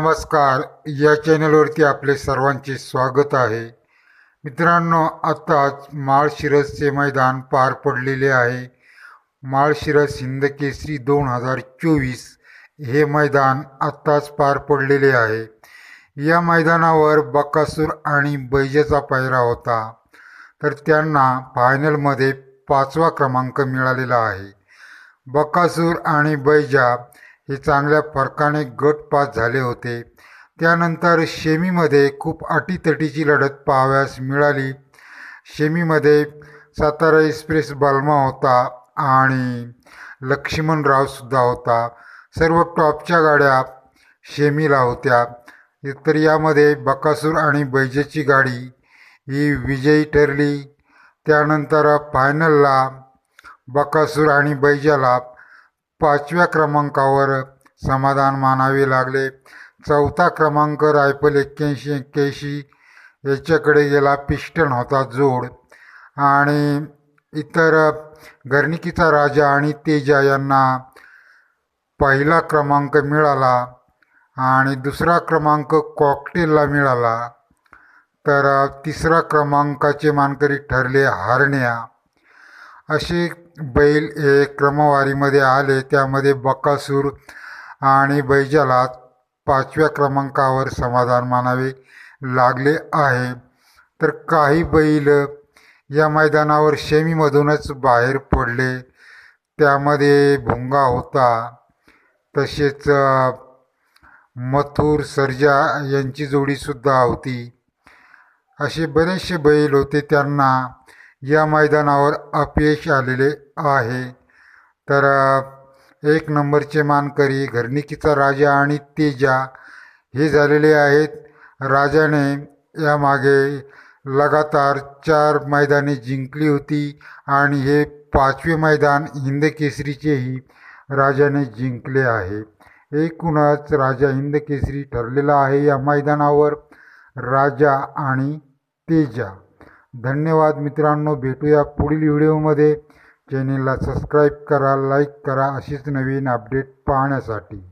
नमस्कार. या चॅनलवरती आपले सर्वांचे स्वागत आहे. मित्रांनो आत्ताच माळशिरसचे मैदान पार पडलेले आहे. माळशिरस हिंदकेसरी दोन हजार चोवीस हे मैदान आत्ताच पार पडलेले आहे. या मैदानावर बकासूर आणि बैजाचा पायरा होता. तर त्यांना फायनलमध्ये पाचवा क्रमांक मिळालेला आहे. बकासूर आणि बैजा हे चांगल्या फरकाने गट पास झाले होते. त्यानंतर शेमीमध्ये खूप अटीतटीची लढत पाहाव्यास मिळाली. शेमीमध्ये सातारा एक्सप्रेस बलमा होता आणि लक्ष्मणरावसुद्धा होता. सर्व टॉपच्या गाड्या शेमीला होत्या. तर यामध्ये बकासूर आणि बैजेची गाडी ही विजयी ठरली. त्यानंतर फायनलला बकासूर आणि बैजाला पाचव्या क्रमांकावर समाधान मानावे लागले. चौथा क्रमांक रायफल एक्क्याऐंशी एक्क्याऐंशी याच्याकडे गेला पिस्टन होता जोड. आणि इतर गर्णिकीचा राजा आणि तेजा यांना पहिला क्रमांक मिळाला आणि दुसरा क्रमांक कॉकटेलला मिळाला. तर तिसरा क्रमांकाचे मानकरी ठरले हारण्या. असे बैल हे क्रमवारीमध्ये आले त्यामध्ये बकासूर आणि बैजाला पाचव्या क्रमांकावर समाधान मानावे लागले आहे. तर काही बैल या मैदानावर शेमीमधूनच बाहेर पडले. त्यामध्ये भुंगा होता. तसेच मथुर सर्जा यांची जोडीसुद्धा होती. असे बरेचसे बैल होते. त्यांना या मैदानावर अपयश आलेले आहे. तर एक नंबरचे मानकरी घरणिकीचा राजा आणि तेजा हे झालेले आहेत. राजाने यामागे लगातार चार मैदाने जिंकली होती आणि हे पाचवे मैदान हिंदकेसरीचेही राजाने जिंकले आहे. एकूणच राजा हिंदकेसरी ठरलेला आहे या मैदानावर राजा आणि तेजा. धन्यवाद मित्रांनो. भेटूया पुढील व्हिडिओमध्ये. चॅनेलला सबस्क्राईब करा लाईक करा अशीच नवीन अपडेट पाहण्यासाठी.